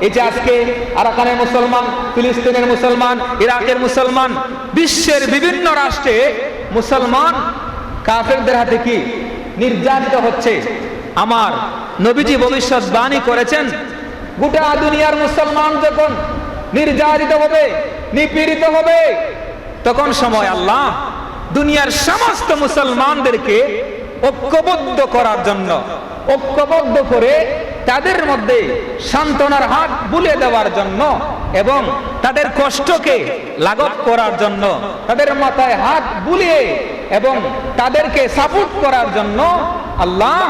এই যে আজকে আরাকানের মুসলমান, ফিলিস্তিনের মুসলমান, ইরাকের মুসলমান, বিশ্বের বিভিন্ন রাষ্ট্রে মুসলমান, কাফেরদের হাতে কি নির্যাতিত হচ্ছে? আমার নবীজি ভবিষ্যৎবাণী করেছেন, গোটা দুনিয়ার মুসলমান যখন নির্যাতিত হবে, নিপীড়িত হবে, তখন সময় আল্লাহ দুনিয়ার সমস্ত মুসলমানদেরকে ঐক্যবদ্ধ করার জন্য, ঐক্যবদ্ধ করে তাদের মধ্যে সান্ত্বনার হাত বুলে দেওয়ার জন্য এবং তাদের কষ্টকে লাঘব করার জন্য, তাদের মাথায় হাত বুলিয়ে এবং তাদেরকে সাপোর্ট করার জন্য আল্লাহ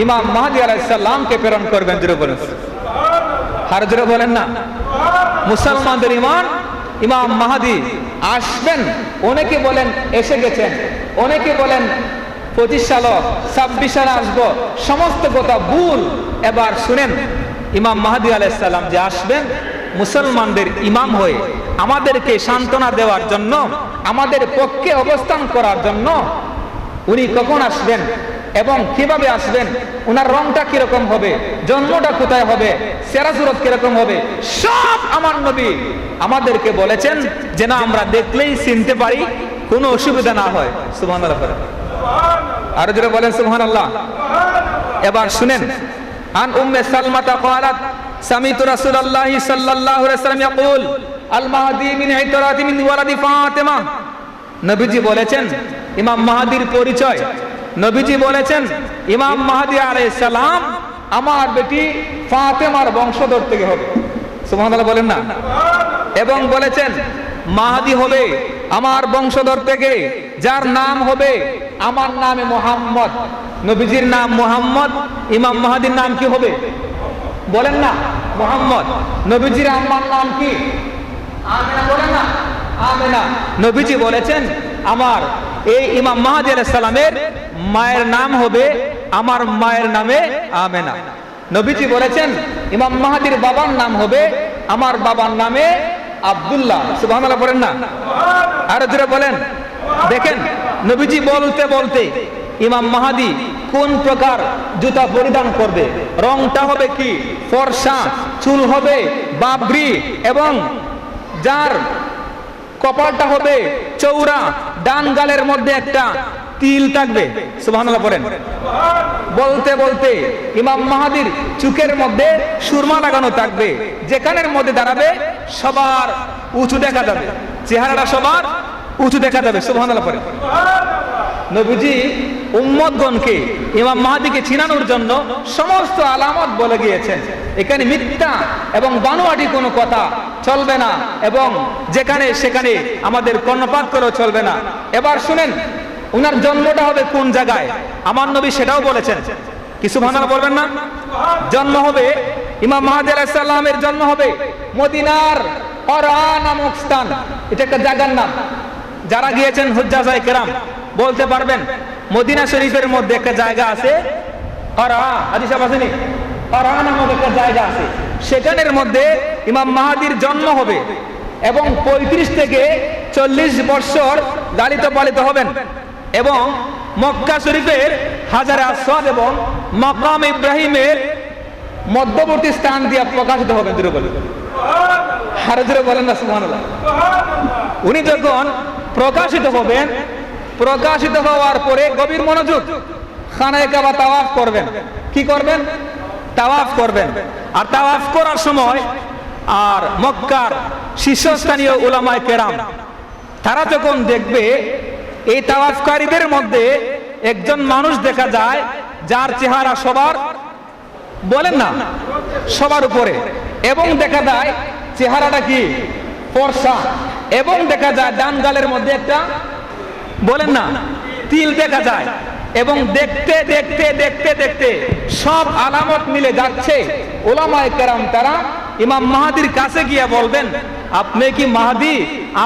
ইমাম মাহাদি আলাইসাল্লামকে প্রেরণ করবেন। জুড়ে বলেন। হার জুড়ে বলেন না। মুসলমানদের ইমান, ইমাম মাহাদি আসবেন, অনেকে বলেন এসে গেছেন, অনেকে বলেন পঁচিশ সাল, ছাব্বিশ সালে আসব, সমস্ত কথা ভুল। এবার শুনেন, ইমাম মাহাদি আলাইসাল্লাম যে আসবেন, মুসলমানদের ইমাম হয়ে আমাদেরকে সান্ত্বনা দেওয়ার জন্য, আমাদের পক্ষে অবস্থান করার জন্য উনি কখন আসবেন এবং কীভাবে আসবেন ওনার রংটা কীরকম হবে, জন্মটা কোথায় হবে, সেরা সুরত কীরকম হবে, সব আমার নবী আমাদেরকে বলেছেন যে না আমরা দেখলেই চিনতে পারি, কোনো অসুবিধা না হয়। সুবহান আরও যেটা বলেন সুবহান আল্লাহ এবার শুনেন আন উম্মে সালমাতা قالت سمعت رسول الله صلى الله عليه وسلم يقول المهدي من عترات من ولد فاطمه নবীজি বলেছেন ইমাম মাহাদির পরিচয় নবীজি বলেছেন ইমাম মাহাদি আলাইহিস সালাম আমার বেটি ফাতেমার বংশধর থেকে হবে সুবহানাল্লাহ বলেন না এবং বলেছেন মাহাদি হবে আমার বংশধর থেকে যার নাম হবে আমার নামে মোহাম্মদ। নবীজির নাম মোহাম্মদ, ইমাম মাহাদির নাম কি হবে? বলেন না, মোহাম্মদ। নবীজির আম্মার নাম কি? বলেন না, আমেনা। নবীজি বলেছেন, আমার এই ইমাম মাহাদি সালামের মায়ের নাম হবে আমার মায়ের নামে আমেনা। নবীজি বলেছেন, ইমাম মাহাদির বাবার নাম হবে আমার বাবার নামে আব্দুল্লাহ। সুবহানাল্লাহ, বলেন না। আরও জোরে বলেন। দেখেন, নবীজি বলতে বলতে ইমাম মাহাদি কোন প্রকার জুতা পরিধান করবে? রংটা হবে কি? ফর্সা, চুল হবে বাবরি এবং যার কপালটা হবে চৌড়া ডান গালের মধ্যে একটা তিল থাকবে। সুবহানাল্লাহ পড়েন। বলতে বলতে ইমাম মাহাদির চুকের মধ্যে সুরমা লাগানো থাকবে। যেখানের মধ্যে দাঁড়াবে সবার উঁচু দেখা যাবে। চেহারাটা সবার উঁচু দেখা যাবে, সুবহানাল্লাহ পড়েন নবীজি উম্মতগণকে, ইমাম মাহাদিকে চিনানোর জন্য সমস্ত আলামত বলে গিয়েছেন। এখানে মিথ্যা এবং বানোয়াটি কোনো কথা চলবে না এবং যেখানে সেখানে আমাদের কর্ণপাত করেও চলবে না। এবার শুনেন, উনার জন্মটা হবে কোন জায়গায়? আমার নবী সেটাও বলেছেন। কিছু ভাঙাল বলবেন না? জন্ম হবে, ইমাম মাহাদি আলাইসাল্লামের জন্ম হবে মদিনার অরা নামক স্থান। এটা একটা জায়গার নাম। যারা গিয়েছেন হুজ্জাজাই কেরাম, বলতে পারবেন, মদিনা শরীফের মধ্যে একটা জায়গা আছে একটা জায়গা আছে। সেখানের মধ্যে ইমাম মাহাদির জন্ম হবে এবং পঁয়ত্রিশ থেকে চল্লিশ বৎসর লালিত পালিত হবেন এবং মক্কা শরীফের হাজার আসওয়াদ এবং মকাম ইব্রাহিমের মধ্যবর্তী স্থান দিয়ে প্রকাশিত হবেন দূরে বলে হারে বলেন না উনি যখন প্রকাশিত হবেন। প্রকাশিত হওয়ার পরে গভীর মনোযোগ খানায় কাবা তাওয়াফ করবেন। কি করবেন? তাওয়াফ করবেন। আর তাওয়াফ করার সময় আর মক্কার শীর্ষস্থানীয় উলামায় কেরাম, তারা যখন দেখবে এই তাওয়াফকারীদের মধ্যে একজন মানুষ দেখা যায়, যার চেহারা সবার, বলেন না, সবার উপরে, এবং দেখা যায় চেহারাটা কি? ফর্সা। এবং দেখা যায় ডান গালের মধ্যে একটা, বলেন না, তিল দেখা যায়। এবং দেখতে দেখতে দেখতে দেখতে সব আলামত মিলে যাচ্ছে। ওলামায় কেরাম তারা ইমাম মাহাদির কাছে গিয়ে বলবেন, আপনি কি মাহাদি?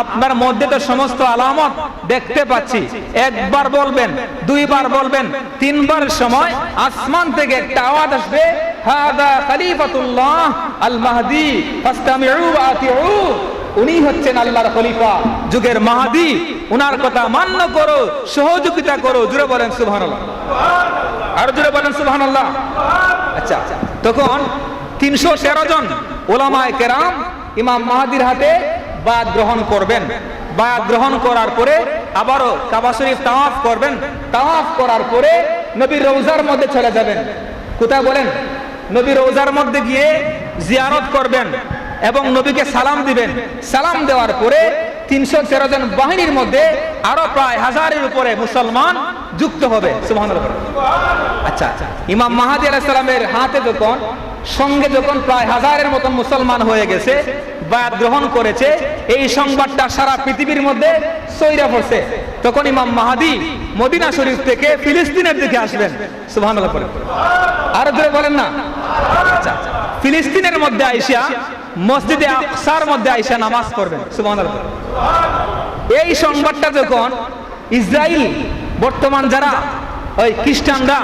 আপনার মধ্যে তো সমস্ত আলামত দেখতে পাচ্ছি। একবার বলবেন, দুইবার বলবেন, তিনবার সময় আসমান থেকে একটা আওয়াজ আসবে, হাদা খলিফাতুল্লাহ আল মাহদি ফাস্তামিউ আতিউ উনি হচ্ছেন আল্লাহর খলিফা। যুগের মাহাদি। উনার কথা মান্য করো, সহযোগিতা করো, জুড়ে বলেন সুবহানাল্লাহ। আর জুড়ে বলেন সুবহানাল্লাহ। আচ্ছা তখন তিনশো তেরো জন ওলামায় কেরাম ইমাম মাহাদির হাতে বায়াত গ্রহণ করবেন। বায়াত গ্রহণ করার পরে আবারও কাবা শরীফ তাওয়াফ করবেন। তাওয়াফ করার পরে নবীর রৌজার মধ্যে চলে যাবেন। কোথায় বলেন? নবীর রৌজার মধ্যে গিয়ে জিয়ারত করবেন। এবং নবীকে সালাম দিবেন। সালাম দেওয়ার পরে তিনশো তেরো জন বাহিনীর মধ্যে আরও প্রায় হাজারের উপরে মুসলমান যুক্ত হবে। সুবহানাল্লাহ। আচ্ছা ইমাম মাহাদি আলাইসালামের হাতে যখন, সঙ্গে যখন প্রায় হাজারের মতন মুসলমান হয়ে গেছে, বায়াত গ্রহণ করেছে, এই সংবাদটা সারা পৃথিবীর মধ্যে সইরা পড়ছে। তখন ইমাম মাহাদি মদিনা শরীফ থেকে ফিলিস্তিনের দিকে আসবেন। বলেন। আরও জোরে বলেন না। আচ্ছা। ফিলিস্তিনের মধ্যে আইসা মসজিদে আকসার মধ্যে আইসা নামাজ পড়বেন, সুবহানাল্লাহ। এই সংবাদটা যখন ইসরায়েল বর্তমান যারা ওই খ্রিস্টানরা,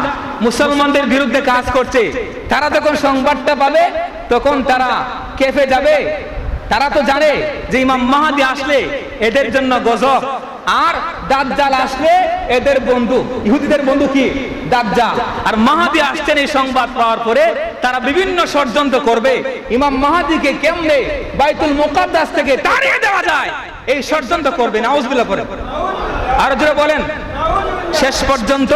মুসলমানদের বিরুদ্ধে কাজ করছে, তারা যখন সংবাদটা পাবে, তখন তারা কেফে যাবে। তারা তো জানে যে ইমাম মাহাদি আসলে এদের জন্য গজব, আর দাজ্জাল আসলে এদের বন্ধু। ইহুদিদের বন্ধু কি? দাজ্জাল। আর মাহাদি আসছেন এই সংবাদ পাওয়ার পরে তারা বিভিন্ন ষড়যন্ত্র করবে। ইমাম মাহাদিকে কেমনে বাইতুল মুকাদ্দাস থেকে তাড়িয়ে দেওয়া যায়, এই ষড়যন্ত্র করবে, নাউজবিল্লাহ করে আর জোরে বলেন, শেষ পর্যন্ত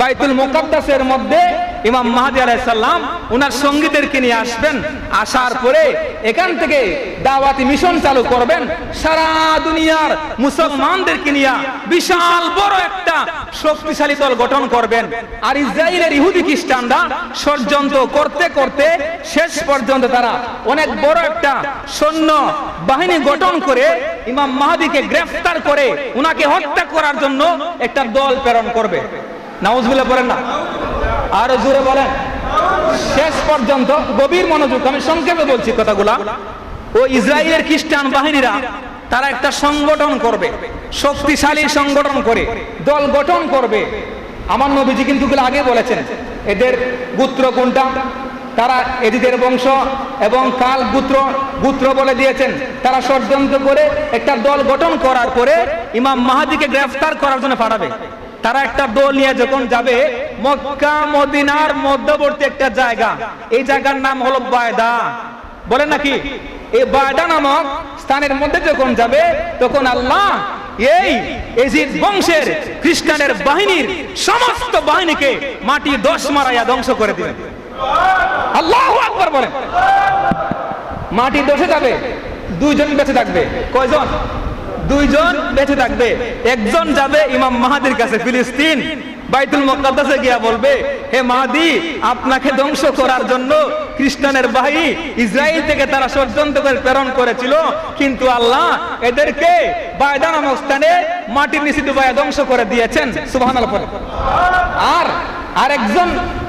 বাইতুল মুকাদ্দাসের মধ্যে ইমাম মাহাদি আলাইসাল্লাম উনার সঙ্গীদেরকে নিয়ে আসবেন। আসার পরে এখান থেকে দাওয়াতি মিশন চালু করবেন। সারা দুনিয়ার মুসলমানদেরকে নিয়ে বিশাল বড় একটা শক্তিশালী দল গঠন করবেন। আর ইসরায়েলের ইহুদি খ্রিস্টানরা ষড়যন্ত্র করতে করতে শেষ পর্যন্ত তারা অনেক বড় একটা সৈন্য বাহিনী গঠন করে ইমাম মাহাদিকে গ্রেফতার করে উনাকে হত্যা করার জন্য একটা দল প্রেরণ করবে। নাউজবিল্লাহ বলেন না। আরও জোরে বলেন। শেষ পর্যন্ত গভীর মনোযোগ, আমি সংক্ষেপে বলছি কথাগুলা। ও ইসরায়েলের খ্রিস্টান বাহিনীরা, তারা একটা সংগঠন করবে, শক্তিশালী সংগঠন করে, দল গঠন করবে। আমার নবীজি কিন্তু আগে বলেছেন। এদের গোত্র কোনটা? তারা এদিদের বংশ এবং কাল গুত্র গুত্র বলে দিয়েছেন। তারা ষড়যন্ত্র করে একটা দল গঠন করার পরে ইমাম মাহাদিকে গ্রেফতার করার জন্য পাঠাবে। তারা একটা দল নিয়ে যখন যাবে, মক্কা, মদিনার মধ্যবর্তী একটা জায়গা। এই জায়গার নাম হলো বায়দা। বলেন নাকি? এই বায়দা নামক স্থানের মধ্যে যখন যাবে, তখন আল্লাহ এই এজিদ বংশের, খ্রিস্টানের বাহিনীর সমস্ত বাহিনীকে মাটি দশ মারাইয়া ধ্বংস করে দিবেন আল্লাহ আকবার বলেন। মাটি দশে যাবে, দুইজন বেঁচে থাকবে। কয়জন? দুইজন বেঁচে থাকবে। একজন যাবে ইমাম মাহাদির কাছে, ফিলিস্তিন। বাইতুল মুকাদ্দাসে গিয়া বলবে, হে মাহাদি, আপনাকে ধ্বংস করার জন্য খ্রিস্টানের বাহিনী ইসরায়েল থেকে তারা ষড়যন্ত্র করে প্রেরণ করেছিল। কিন্তু আল্লাহ এদেরকে বায়দা নামক স্থানে মাটির নিচে ধ্বংস করে দিয়েছেন। সুবহানাল্লাহ পরে আর আরেকজন,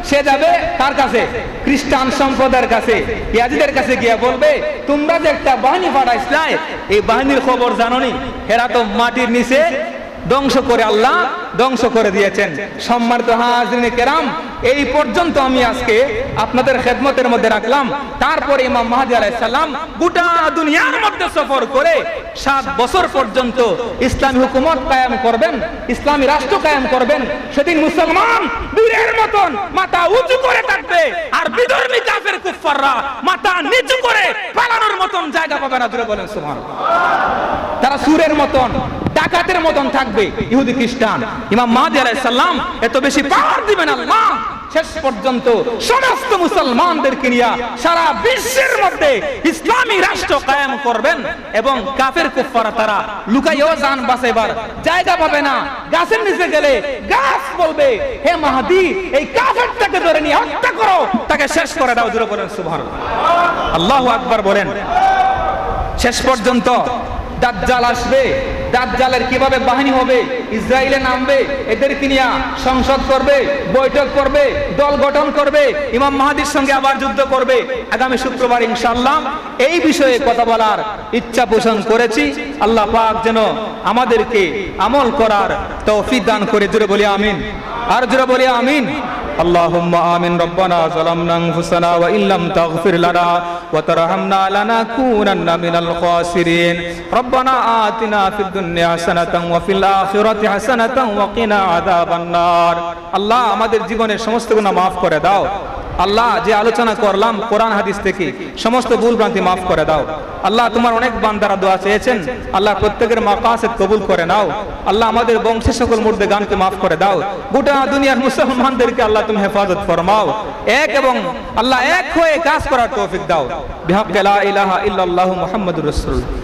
সে যাবে তার কাছে, খ্রিস্টান সম্প্রদায়ের কাছে। ইয়াজিদের কাছে গিয়ে বলবে, তোমরা যে একটা বাহিনী পাঠাইছিলাই, এই বাহিনীর খবর জানো নি এরা তো মাটির নিচে ধ্বংস করে আল্লাহ ধ্বংস করে দিয়েছেন। সম্মানিত হাজরিন কেরাম, এই পর্যন্ত আমি আজকে আপনাদের খেদমতের মধ্যে রাখলাম। তারপরে ইমাম মাহাদি আলাইসাল্লাম গোটা দুনিয়ার মধ্যে সফর করে সাত বছর পর্যন্ত ইসলামী হুকুমত কায়েম করবেন, ইসলামী রাষ্ট্র কায়েম করবেন। সেদিন মুসলমান বীরের মতন মাথা উঁচু করে থাকবে আর বিধর্মী কাফের কুফাররা মাথা নিচু করে পালানোর মতন জায়গা পাবে না। জুড়ে বলেন সুবহানাল্লাহ। তারা সুরের মতন ডাকাতের মতন থাকবে। ইহুদি খ্রিস্টান। ইমাম মাহাদি আলাইসাল্লাম এত বেশি পাওয়ার দিবেন আল্লাহ। শেষ পর্যন্ত সমস্ত মুসলমানদেরকে নিয়ে সারা বিশ্বের মধ্যে ইসলামী রাষ্ট্র কায়েম করবেন এবং কাফের কুফারা তারা লুকাইও যান বাঁচাইবার জায়গা পাবে না। গাছের নিচে গেলে গাছ বলবে, হে মাহাদি, এই কাফেরটাকে ধরে নিয়ে হত্যা করো। তাকে শেষ করে দাও, দূরে বলেন সুবহান আল্লাহু আকবার বলেন। শেষ পর্যন্ত দাজ্জাল আসবে। দাজ্জালের কিভাবে বাহিনী হবে ইসরায়েলে নামবে এদেরকে নিয়ে সংসদ করবে বৈঠক করবে দল গঠন করবে ইমাম মাহাদির সঙ্গে আবার যুদ্ধ করবে আগামী শুক্রবার ইনশাআল্লাহ এই বিষয়ে কথা বলার ইচ্ছা পোষণ করেছি আল্লাহ পাক যেন আমাদেরকে আমল করার তৌফিক দান করে জুড়ে বলি আমিন আর জুড়ে বলি আমিন اللهم آمين ربنا ظلمنا أنفسنا وإن لم تغفر لنا وترحمنا لنكونن من الخاسرين ربنا آتنا في الدنيا حسنة وفي الآخرة حسنة وقنا عذاب النار আল্লাহ আমাদের জীবনের সমস্ত গুনাহ মাফ করে দাও আল্লাহ যে আলোচনা করলাম কোরআন হাদিস থেকে, সমস্ত ভুল ভ্রান্তি মাফ করে দাও। আল্লাহ তোমার অনেক বান্দারা দোয়া চেয়েছেন, আল্লাহ প্রত্যেকের মাকাসেদ কবুল করে নাও। আল্লাহ আমাদের বংশের সকল মুর্দে গানকে মাফ করে দাও। গোটা দুনিয়ার মুসলমানদেরকে আল্লাহ তুমি হেফাজত ফরমাও। এক এবং আল্লাহ এক হয়ে কাজ করার তৌফিক দাও। বিহাক্কে লা ইলাহা ইল্লাল্লাহু মুহাম্মাদুর রাসূলুল্লাহ।